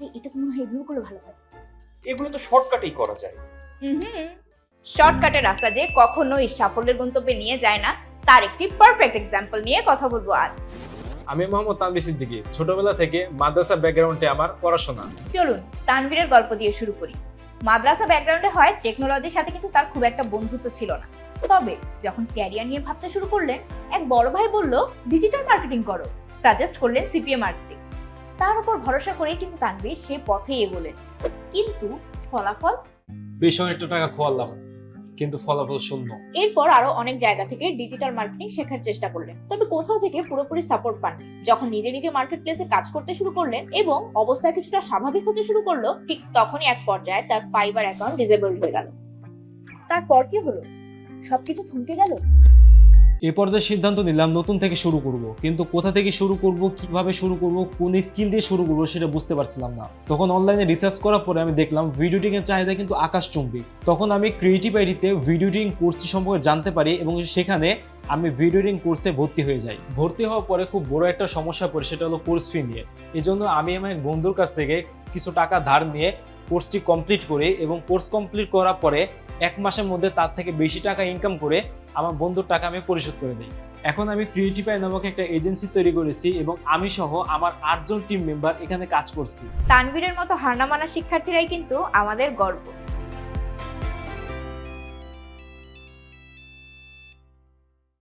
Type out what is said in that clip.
আরে এটা তো মনে হয় এগুলো করলে ভালো হয়। এগুলো তো শর্টকাটেই করা যায়। হুম শর্টকাটের রাস্তা যে কখনোই সাফল্যের গন্তব্যে নিয়ে যায় না তার একটি পারফেক্ট এক্সাম্পল নিয়ে কথা বলব আজ। আমি মোহাম্মদ তানভীর সিদ্দিকী। ছোটবেলা থেকে মাদ্রাসা ব্যাকগ্রাউন্ডে আমার পড়াশোনা। চলুন তানভীরের গল্প দিয়ে শুরু করি। মাদ্রাসা ব্যাকগ্রাউন্ডে হয় টেকনোলজির সাথে কিন্তু তার খুব একটা বন্ধুত্ব ছিল না। তবে যখন ক্যারিয়ার নিয়ে ভাবতে শুরু করলেন এক বড় ভাই বলল ডিজিটাল মার্কেটিং করো। সাজেস্ট করলেন সিপিএ মার্কেটিং তার উপর ভরসা করে কিন্তু তানভীর সে পথে এগোলেন। কিন্তু ফলাফল? বেশ অনেকটা টাকা খোয়ালাম কিন্তু ফলাফল শূন্য। এরপর আরও অনেক জায়গা থেকে ডিজিটাল মার্কেটিং শেখার চেষ্টা করলেন। তবে কোথাও থেকে পুরোপুরি সাপোর্ট পাননি যখন নিজে নিজে মার্কেট প্লেসে কাজ করতে শুরু করলেন এবং অবস্থা কিছুটা স্বাভাবিক হতে শুরু করল ঠিক তখনই এক পর্যায়ে তার ফাইবার অ্যাকাউন্ট ডিসেবল হয়ে গেল। তারপর কি হলো? সবকিছু থমকে গেল? এ পর্যায়ে সিদ্ধান্ত নিলাম নতুন থেকে শুরু করব। কিন্তু কোথা থেকে শুরু করব, কীভাবে শুরু করব, কোন স্কিল দিয়ে শুরু করব সেটা বুঝতে পারছিলাম না। তখন অনলাইনে রিসার্চ করার পরে আমি দেখলাম ভিডিও এর চাহিদা কিন্তু আকাশচুম্বী। তখন আমি ক্রিয়েটিভ আইডিতে ভিডিও এডিটিং কোর্সটি সম্পর্কে জানতে পারি এবং সেখানে আমি ভিডিও এডিটিং কোর্সে ভর্তি হয়ে যাই। ভর্তি হওয়ার পরে খুব বড় একটা সমস্যা পড়ে, সেটা হলো কোর্স ফি নিয়ে। এই জন্য আমি আমার এক বন্ধুর কাছ থেকে কিছু টাকা ধার নিয়ে কোর্সটি কমপ্লিট করি এবং কোর্স কমপ্লিট করার পরে এক মাসের মধ্যে তার থেকে বেশি টাকা ইনকাম করে আমার বন্ধুর টাকা আমি পরিশোধ করে দিই। এখন আমি ক্রিয়েটিভাই নামক একটা এজেন্সি তৈরি করেছি এবং আমি সহ আমার আটজন টিম মেম্বার এখানে কাজ করছি। তানভীরের মতো হারনামানা শিক্ষার্থীরাই কিন্তু আমাদের গর্ব।